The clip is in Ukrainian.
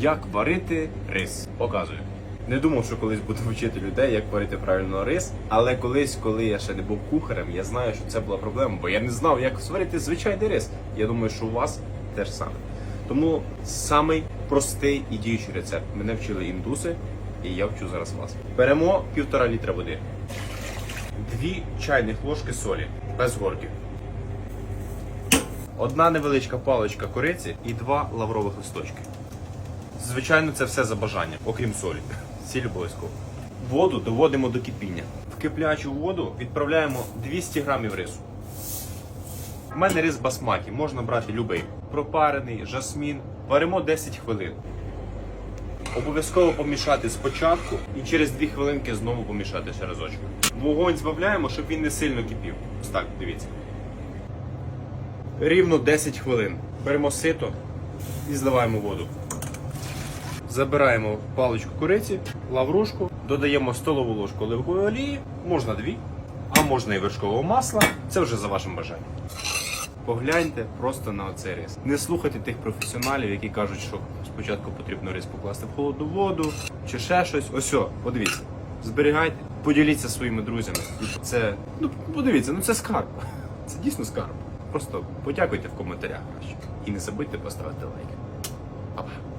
Як варити рис? Показую. Не думав, що колись буду вчити людей, як варити правильно рис, але колись, коли я ще не був кухарем, я знаю, що це була проблема, бо я не знав, як сварити звичайний рис. Я думаю, що у вас теж саме. Тому самий простий і діючий рецепт. Мене вчили індуси, і я вчу зараз вас. Беремо півтора літра води, дві чайних ложки солі без горків. Одна невеличка паличка кориці і два лаврових листочки. Звичайно, це все за бажання, окрім солі. Сіль обов'язково. Воду доводимо до кипіння. В киплячу воду відправляємо 200 грамів рису. У мене рис басматі, можна брати любий. Пропарений, жасмін. Варимо 10 хвилин. Обов'язково помішати спочатку і через 2 хвилинки знову помішати ще разочок. Вогонь збавляємо, щоб він не сильно кипів. Ось так, дивіться. Рівно 10 хвилин. Беремо сито і зливаємо воду. Забираємо паличку куриці, лаврушку, додаємо столову ложку оливкової олії, можна дві, а можна і вершкового масла. Це вже за вашим бажанням. Погляньте просто на оцей рис. Не слухайте тих професіоналів, які кажуть, що спочатку потрібно рис покласти в холодну воду чи ще щось. Ось, подивіться. Зберігайте, поділіться своїми друзями. Це, ну подивіться, ну це скарб. Це дійсно скарб. Просто подякуйте в коментарях краще. І не забудьте поставити лайк. Па-па.